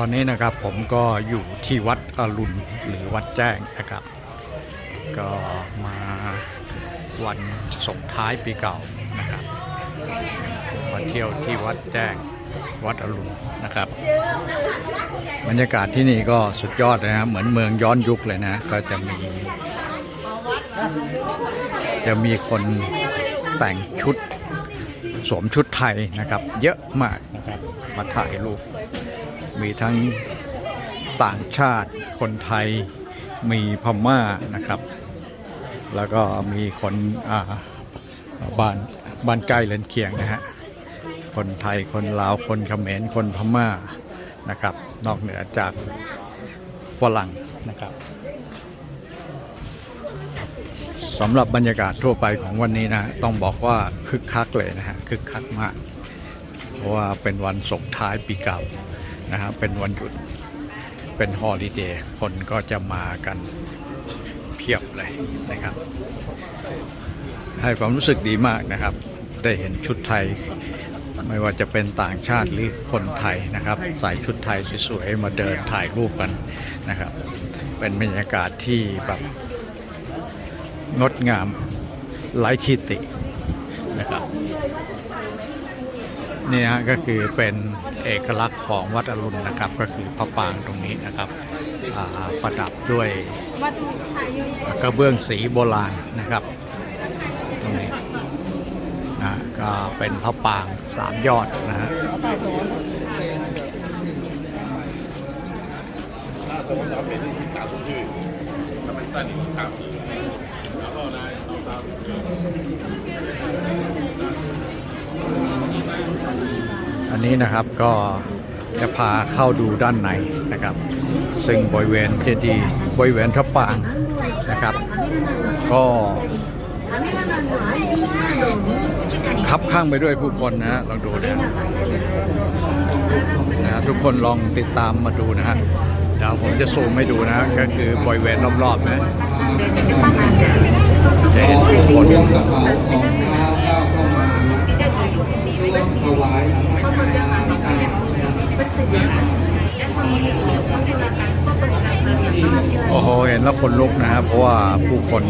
ตอนนี้นะครับผมก็อยู่ที่วัดอรุณหรือวัดแจ้งนะครับ ก็มาวันส่งท้ายปีเก่านะครับมาเที่ยวที่วัดแจ้งวัดอรุณนะครับ บรรยากาศที่นี่ก็สุดยอดเลยนะเหมือนเมืองย้อนยุคเลยนะ ก็จะมี จะมีคนแต่งชุดสวมชุดไทยนะครับ เยอะมากนะครับมาถ่ายรูป มีทั้งต่างชาติคนไทยมีพม่านะครับ แล้วก็มีคนบ้านบ้านใกล้เรือนเคียงนะฮะคนไทยคนลาวคนเขมรคนพม่านะครับ นอกเหนือจากฝรั่งนะครับสำหรับบรรยากาศทั่วไปของวันนี้นะต้องบอกว่าคึกคักเลยนะฮะคึกคักมาก เพราะว่าเป็นวันส่งท้ายปีเก่า นะครับเป็นวันหยุดเป็นฮอลิเดย์คนก็จะมากันเพียบเลยนะครับ ให้ความรู้สึกดีมากนะครับ ได้เห็นชุดไทย ไม่ว่าจะเป็นต่างชาติหรือคนไทยนะครับ ใส่ชุดไทยสวยๆมาเดินถ่ายรูปกันนะครับ เป็นบรรยากาศที่แบบงดงามไร้ที่ตินะครับ นี่นะก็คือเป็นเอกลักษณ์ของวัดอรุณนะครับ ก็คือพระปรางตรงนี้นะครับประดับด้วยกระเบื้องสีโบราณนะครับ ตรงนี้นะก็เป็นพระปรางสามยอดนะฮะอั อันนี้นะครับก็จะพาเข้าดูด้านในนะครับ ซึ่งบริเวณเจดีย์บริเวณพระปางนะครับ ก็คับข้างไปด้วยผู้คนนะฮะลองดูนะนะ ทุกคนลองติดตามมาดูนะฮะเดี๋ยวผมจะซูมให้ดูนะฮะก็คือบริเวณรอบๆนะจะเห็นผู้คน ถวายสังฆทานโอ้โหเห็นแล้วคนลุกนะฮะเพราะว่าผู้คน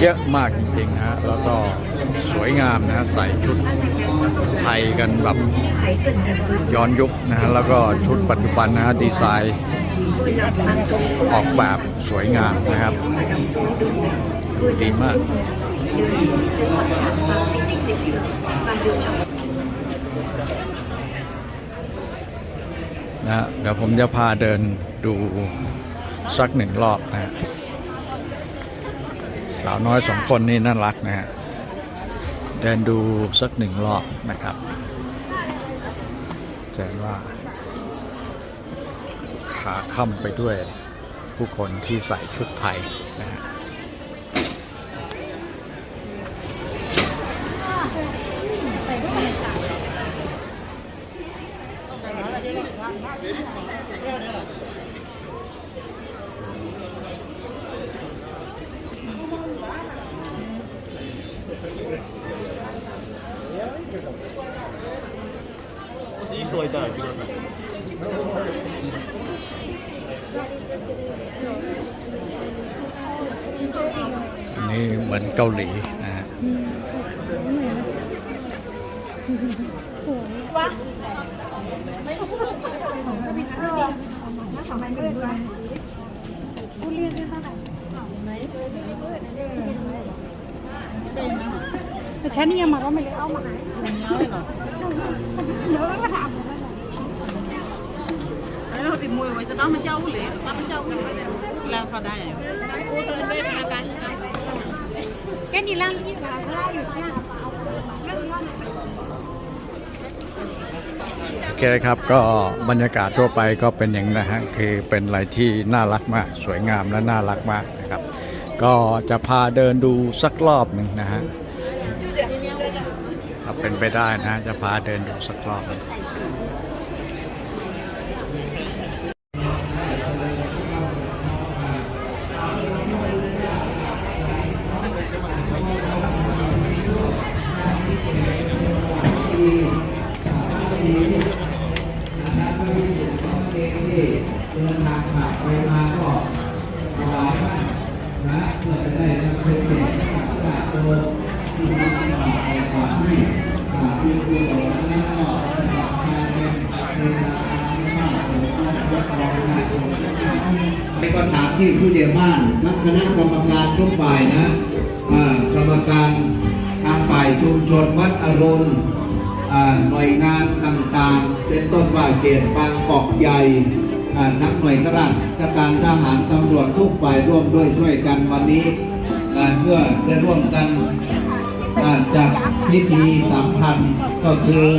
เยอะมากจริงๆนะฮะแล้วก็สวยงามนะฮะใส่ชุดไทยกันแบบย้อนยุคนะฮะแล้วก็ชุดปัจจุบันนะฮะดีไซน์ออกแบบสวยงามนะครับ ดีมาก นะฮะเดี๋ยวผมจะพาเดินดูสักหนึ่งรอบนะฮะสาวน้อยสองคนนี่น่ารักนะฮะเดินดูสักหนึ่งรอบนะครับจะเห็นว่า ขาค่ำไปด้วยผู้คนที่ใส่ชุดไทย มือนเกาหลีนะฮะแต่ฉันนี่ยังมาว่าไม่เลยเอามาไหนเดี๋ยวก็ถาม Đấy, thì mùi vậy cho nó mới trâu liền, nó mới trâu liền, làm vào đây. กูตัวเล่นอาการแค่นี้ร่างที่ขาเล่าอ ยู่ใช่ไหมโอเคครับก็บรรยากาศทั่วไปก็เป็นอย่างนี้นะฮะคือเป็นอะไรที่น่ารักมาก สวยงามและน่ารักมากนะครับ ก็จะพาเดินดูสักรอบหนึ่งนะฮะถ้าเป็นไปได้นะฮะจะพาเดินดูสักรอบหนึ่ง ที่เดินทางผ่านไปมาก็ถวายบ้างนะเพื่อจะได้นำเป็นเกียรติกับญาติโยมที่มาผ่านไปผ่านที่อ่าที่คุยกับเราแล้วก็จะกลายเป็นเป็นราคาที่มากเลยก็ขอให้ญาติโยมในก็ถามที่ผู้ใหญ่บ้านนักคณะกรรมการทุกฝ่ายนะอ่ากรรมการทางฝ่ายชุมชนวัดอรุณ หน่วยงานต่างๆ เป็นต้นว่าเขตบางกอกใหญ่ทั้งหน่วยขราชการทหารตำรวจทุกฝ่ายร่วมด้วยช่วยกันวันนี้เพื่อได้ร่วมกันจัดพิธีสำคัญก็คือ